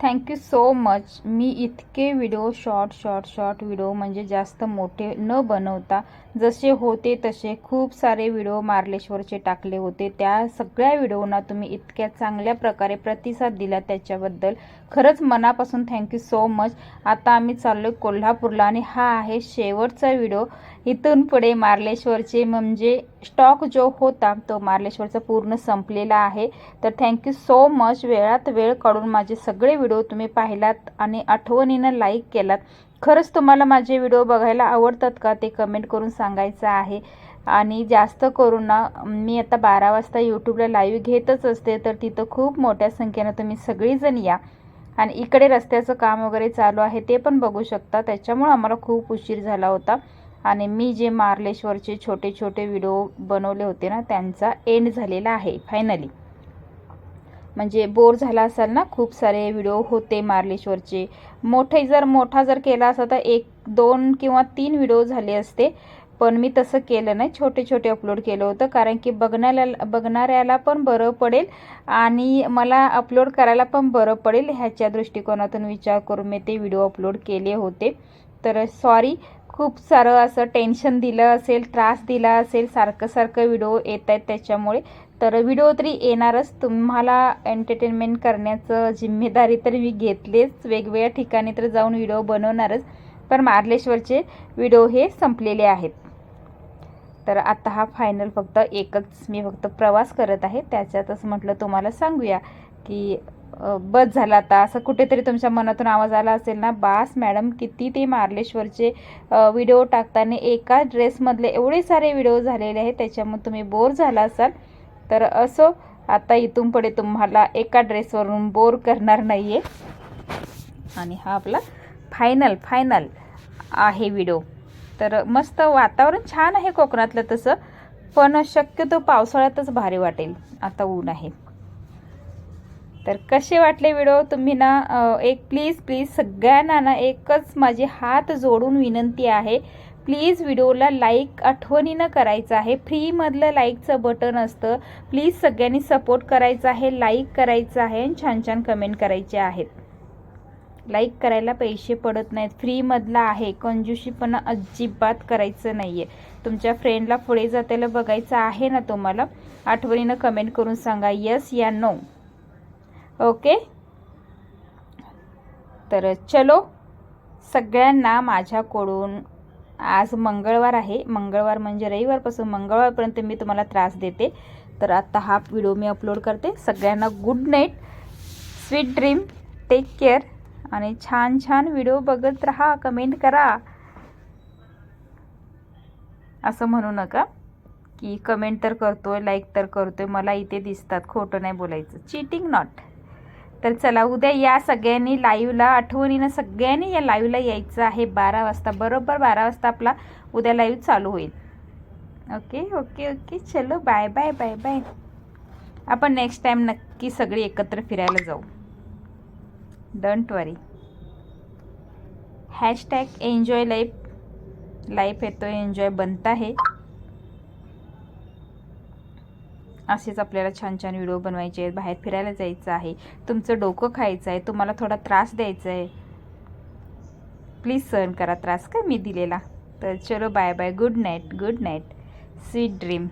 Thank you so much मी इतके video short short short video म्हणजे जास्त मोठे न बनवता जसे होते तसे खूप सारे व्हिडिओ मार्लेश्वरचे टाकले होते. त्या सगळ्या व्हिडिओना तुम्ही इतक्या चांगल्या प्रकारे प्रतिसाद दिला त्याच्याबद्दल. खरंच मनापासून थँक्यू सो मच आता आम्ही चाललो कोल्हापूरला आणि हा आहे शेवटचा व्हिडिओ इथून पुढे मार्लेश्वरचे म्हणजे स्टॉक जो होता तो मार्लेश्वरचा पूर्ण संपलेला आहे. तर थँक्यू सो मच वेळात वेळ काढून माझे सगळे व्हिडिओ तुम्ही पाहिलात आणि आठवणीनं लाईक केलात. खरंच तुम्हाला माझे व्हिडिओ बघायला आवडतात का ते कमेंट करून सांगायचं आहे. आणि जास्त करून ना मी आता बारा वाजता यूट्यूबला लाईव्ह घेतच असते तर तिथं खूप मोठ्या संख्येनं तुम्ही सगळीजण या. आणि इकडे रस्त्याचं काम वगैरे चालू आहे ते पण बघू शकता. त्याच्यामुळं आम्हाला खूप उशीर झाला होता. आणि मी जे मार्लेश्वरचे छोटे छोटे व्हिडिओ बनवले होते ना त्यांचा एंड झालेला आहे फायनली म्हणजे बोर झाला असाल ना खूप सारे व्हिडिओ होते मार्लेश्वरचे. मोठे जर मोठा जर केला असता तर एक दोन किंवा तीन व्हिडिओ झाले असते. पण मी तसं केलं नाही. छोटे छोटे अपलोड केलं होतं कारण की बघण्याला बघणाऱ्याला पण बरं पडेल आणि मला अपलोड करायला पण बरं पडेल. ह्याच्या दृष्टिकोनातून विचार करून मी ते व्हिडिओ अपलोड केले होते. तर सॉरी खूप सारं असं टेन्शन दिलं असेल त्रास दिला असेल सारखं सारखं व्हिडिओ येत आहेत त्याच्यामुळे. तर व्हिडिओ तरी येणारच. तुम्हाला एंटरटेनमेंट करण्याचं जिम्मेदारी तर मी घेतलीच. वेगवेगळ्या ठिकाणी तर जाऊन व्हिडिओ बनवणारच. पण मार्लेश्वरचे व्हिडिओ हे संपलेले आहेत. तर आता हा फायनल फक्त एकच. मी फक्त प्रवास करत आहे. त्याच्यातच म्हटलं तुम्हाला सांगूया की बस झाला आता. असं कुठेतरी तुमच्या मनातून आवाज आला असेल ना बास मॅडम किती ते मार्लेश्वरचे व्हिडिओ टाकताना एका ड्रेसमधले एवढे सारे व्हिडिओ झालेले आहेत त्याच्यामुळे तुम्ही बोर झाला असाल. तर असो आता इथून पुढे तुम्हाला एका ड्रेसवरून बोर करणार नाही आहे आणि हा आपला फायनल फायनल आहे व्हिडिओ तर मस्त वातावरण छान आहे कोकणातलं तसं पण शक्यतो पावसाळ्यातच भारी वाटेल. आता ऊन आहे. तर कसे वाटले व्हिडिओ? तुम्ही ना एक प्लीज प्लीज सगळ्यांना ना एकच माझे हात जोडून विनंती आहे. प्लीज व्हिडिओला लाईक आठवणीनं करायचं आहे. फ्रीमधलं लाईकचं बटन असतं. प्लीज सगळ्यांनी सपोर्ट करायचा आहे लाईक करायचं आहे आणि छान छान कमेंट करायचे आहेत. लाईक करायला पैसे पडत नाहीत. फ्रीमधला आहे. कंजूशीपणा अजिबात करायचं नाही आहे तुमच्या फ्रेंडला पुढे जाताना बघायचं आहे ना तुम्हाला? आठवणीनं कमेंट करून सांगा. यस या नो ओके? तर चलो सगळ्यांना माझ्याकडून आज मंगळवार आहे. मंगळवार म्हणजे रविवारपासून मंगळवारपर्यंत मी तुम्हाला त्रास देते. तर आत्ता हा व्हिडिओ मी अपलोड करते. सगळ्यांना good night sweet dream take care आणि छान छान व्हिडिओ बघत राहा कमेंट करा. असं म्हणू नका की कमेंट तर करतोय लाईक तर करतोय मला इथे दिसतात खोटं नाही बोलायचं. चिटिंग नॉट तर चला उद्या या सगळ्यांनी लाईव्हला आठवणीनं सगळ्यांनी या लाईव्हला यायचं आहे बारा वाजता बरोबर बारा वाजता आपला उद्या लाईव्ह चालू होईल. ओके ओके ओके चलो बाय बाय बाय बाय आपण नेक्स्ट टाईम नक्की सगळी एकत्र फिरायला जाऊ. Don't worry hashtag enjoy life life येतो एन्जॉय बनता है असेच आपल्याला छान छान व्हिडिओ बनवायचे आहेत बाहेर फिरायला जायचं आहे. तुमचं डोकं खायचं आहे तुम्हाला थोडा त्रास द्यायचा आहे. प्लीज सहन करा त्रास का मी दिलेला? तर चलो bye bye good night good night sweet dream